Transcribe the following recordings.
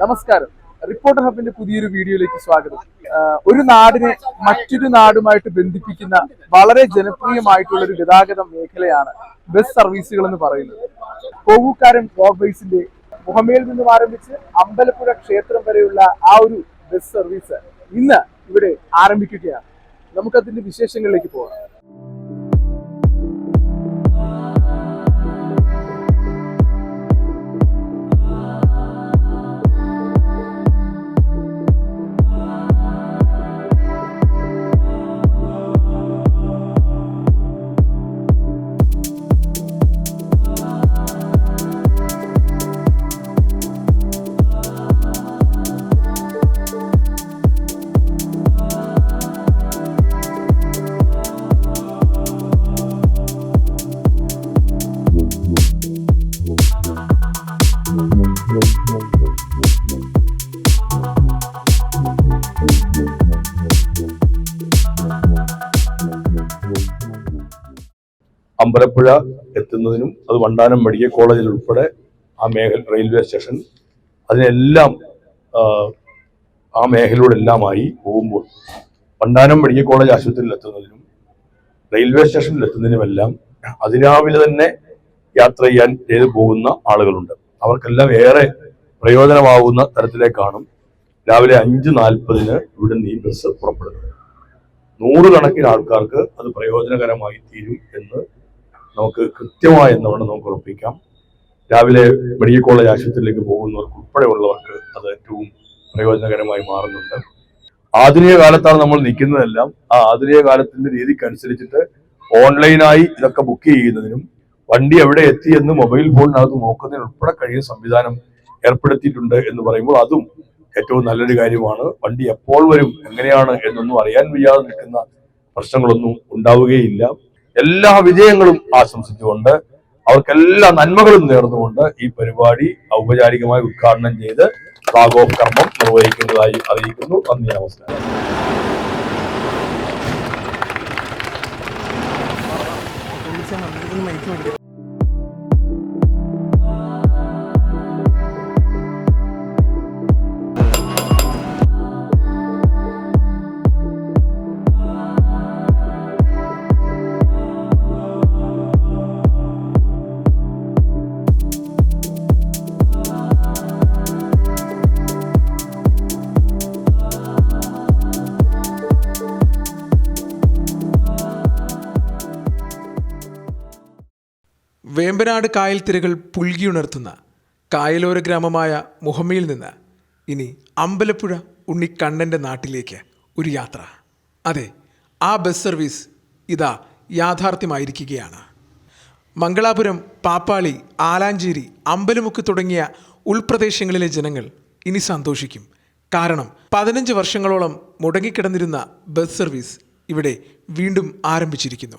നമസ്കാരം. റിപ്പോർട്ടർ ഹബിന്റെ പുതിയൊരു വീഡിയോയിലേക്ക് സ്വാഗതം. ഒരു നാടിനെ മറ്റൊരു നാടുമായിട്ട് ബന്ധിപ്പിക്കുന്ന വളരെ ജനപ്രിയമായിട്ടുള്ള ഒരു ഗതാഗത മേഖലയാണ് ബസ് സർവീസുകൾ എന്ന് പറയുന്നത്. കോവൂക്കാരൻ റോഡ് ബേസിന്റെ മുഹമ്മയിൽ നിന്നും ആരംഭിച്ച് അമ്പലപ്പുഴ ക്ഷേത്രം വരെയുള്ള ആ ഒരു ബസ് സർവീസ് ഇന്ന് ഇവിടെ ആരംഭിക്കുകയാണ്. നമുക്കതിന്റെ വിശേഷങ്ങളിലേക്ക് പോകാം. അമ്പലപ്പുഴ എത്തുന്നതിനും അത് വണ്ടാനം മെഡിക്കൽ കോളേജിൽ ഉൾപ്പെടെ ആ മേഖല റെയിൽവേ സ്റ്റേഷൻ അതിനെല്ലാം ആ, മേഖലയുടെ മേഖലയോടെല്ലാമായി പോകുമ്പോൾ വണ്ടാനം മെഡിക്കൽ കോളേജ് ആശുപത്രിയിൽ എത്തുന്നതിനും റെയിൽവേ സ്റ്റേഷനിൽ എത്തുന്നതിനുമെല്ലാം അതിരാവിലെ തന്നെ യാത്ര ചെയ്യാൻ ചെയ്തു പോകുന്ന ആളുകളുണ്ട്. അവർക്കെല്ലാം ഏറെ പ്രയോജനമാവുന്ന തരത്തിലേക്കാണ് രാവിലെ അഞ്ച് നാൽപ്പതിന് ഇവിടെ നിന്ന് ഈ ബസ് പുറപ്പെടുന്നത്. നൂറുകണക്കിന് ആൾക്കാർക്ക് അത് പ്രയോജനകരമായി തീരും എന്ന് നമുക്ക് കൃത്യമായി എന്താണ് നമുക്ക് ഉറപ്പിക്കാം. രാവിലെ മെഡിക്കൽ കോളേജ് ആശുപത്രിയിലേക്ക് പോകുന്നവർക്ക് ഉൾപ്പെടെയുള്ളവർക്ക് അത് ഏറ്റവും പ്രയോജനകരമായി മാറുന്നുണ്ട്. ആധുനിക കാലത്താണ് നമ്മൾ നിൽക്കുന്നതെല്ലാം. ആ ആധുനിക കാലത്തിന്റെ രീതിക്കനുസരിച്ചിട്ട് ഓൺലൈനായി ഇതൊക്കെ ബുക്ക് ചെയ്യുന്നതിനും വണ്ടി എവിടെ എത്തി എന്ന് മൊബൈൽ ഫോണിനകത്ത് നോക്കുന്നതിന് ഉൾപ്പെടെ കഴിയുന്ന സംവിധാനം ഏർപ്പെടുത്തിയിട്ടുണ്ട് എന്ന് പറയുമ്പോൾ അതും ഏറ്റവും നല്ലൊരു കാര്യമാണ്. വണ്ടി എപ്പോൾ വരും എങ്ങനെയാണ് എന്നൊന്നും അറിയാൻ വയ്യാതെ നിൽക്കുന്ന പ്രശ്നങ്ങളൊന്നും ഉണ്ടാവുകയില്ല. എല്ലാ വിജയങ്ങളും ആശംസിച്ചുകൊണ്ട് അവർക്കെല്ലാ നന്മകളും നേർന്നുകൊണ്ട് ഈ പരിപാടി ഔപചാരികമായി ഉദ്ഘാടനം ചെയ്ത് ഭാഗോകർമ്മം നിർവഹിക്കുന്നതായി അറിയിക്കുന്നു. നന്ദി നമസ്കാരം. വേമ്പനാട് കായൽ തിരകൾ പുൽകിയുണർത്തുന്ന കായലോര ഗ്രാമമായ മുഹമ്മയിൽ നിന്ന് ഇനി അമ്പലപ്പുഴ ഉണ്ണിക്കണ്ണന്റെ നാട്ടിലേക്ക് ഒരു യാത്ര. അതെ ആ ബസ് സർവീസ് ഇതാ യാഥാർത്ഥ്യമായിരിക്കുകയാണ്. മംഗളാപുരം പാപ്പാളി ആലാഞ്ചേരി അമ്പലമുക്ക് തുടങ്ങിയ ഉൾപ്രദേശങ്ങളിലെ ജനങ്ങൾ ഇനി സന്തോഷിക്കും. കാരണം പതിനഞ്ച് വർഷങ്ങളോളം മുടങ്ങിക്കിടന്നിരുന്ന ബസ് സർവീസ് ഇവിടെ വീണ്ടും ആരംഭിച്ചിരിക്കുന്നു.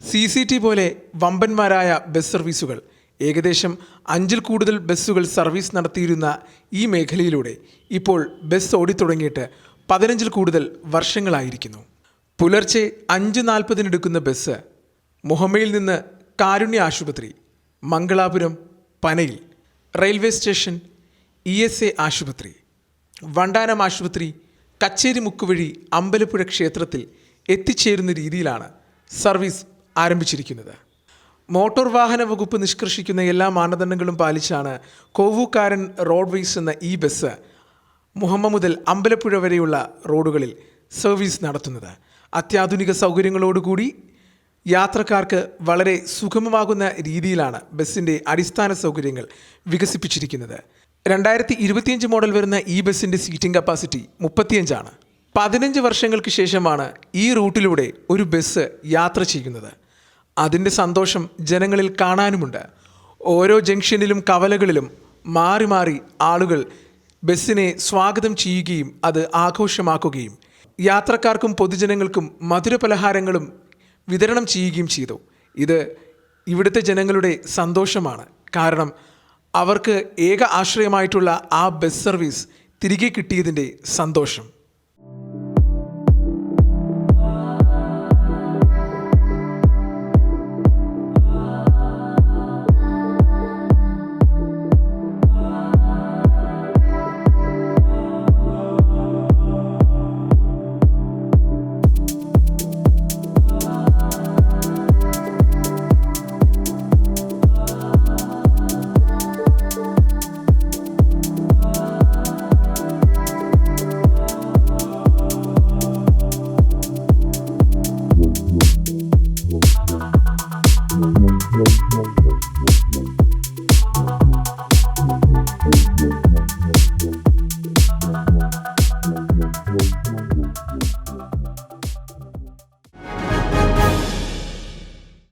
സി സി ടി പോലെ വമ്പന്മാരായ ബസ് സർവീസുകൾ. ഏകദേശം അഞ്ചിൽ കൂടുതൽ ബസ്സുകൾ സർവീസ് നടത്തിയിരുന്ന ഈ മേഖലയിലൂടെ ഇപ്പോൾ ബസ് ഓടിത്തുടങ്ങിയിട്ട് പതിനഞ്ചിൽ കൂടുതൽ വർഷങ്ങളായിരിക്കുന്നു. പുലർച്ചെ അഞ്ച് നാൽപ്പതിനെടുക്കുന്ന ബസ് മുഹമ്മയിൽ നിന്ന് കാരുണ്യ ആശുപത്രി Mangalapuram പനയിൽ railway station E S A ആശുപത്രി വണ്ടാനം ആശുപത്രി കച്ചേരി മുക്കുവഴി അമ്പലപ്പുഴ ക്ഷേത്രത്തിൽ എത്തിച്ചേരുന്ന രീതിയിലാണ് സർവീസ് ആരംഭിച്ചിരിക്കുന്നത്. മോട്ടോർ വാഹന വകുപ്പ് നിഷ്കർഷിക്കുന്ന എല്ലാ മാനദണ്ഡങ്ങളും പാലിച്ചാണ് കോവൂക്കാരൻ റോഡ്വേസ് എന്ന ഈ ബസ് മുഹമ്മ മുതൽ അമ്പലപ്പുഴ വരെയുള്ള റോഡുകളിൽ സർവീസ് നടത്തുന്നത്. അത്യാധുനിക സൗകര്യങ്ങളോടുകൂടി യാത്രക്കാർക്ക് വളരെ സുഗമമാകുന്ന രീതിയിലാണ് ബസ്സിന്റെ അടിസ്ഥാന സൗകര്യങ്ങൾ വികസിപ്പിച്ചിരിക്കുന്നത്. രണ്ടായിരത്തി ഇരുപത്തിയഞ്ച് മോഡൽ വരുന്ന ഈ ബസ്സിന്റെ സീറ്റിംഗ് കപ്പാസിറ്റി മുപ്പത്തിയഞ്ചാണ്. പതിനഞ്ച് വർഷങ്ങൾക്ക് ശേഷമാണ് ഈ റൂട്ടിലൂടെ ഒരു ബസ് യാത്ര ചെയ്യുന്നത്. അതിന്റെ സന്തോഷം ജനങ്ങളിൽ കാണാനുമുണ്ട്. ഓരോ ജംഗ്ഷനിലും കവലകളിലും മാറി മാറി ആളുകൾ ബസ്സിനെ സ്വാഗതം ചെയ്യുകയും അത് ആഘോഷമാക്കുകയും യാത്രക്കാർക്കും പൊതുജനങ്ങൾക്കും മധുരപലഹാരങ്ങളും വിതരണം ചെയ്യുകയും ചെയ്തു. ഇത് ഇവിടുത്തെ ജനങ്ങളുടെ സന്തോഷമാണ്. കാരണം അവർക്ക് ഏക ആശ്രയമായിട്ടുള്ള ആ ബസ് സർവീസ് തിരികെ കിട്ടിയതിന്റെ സന്തോഷം.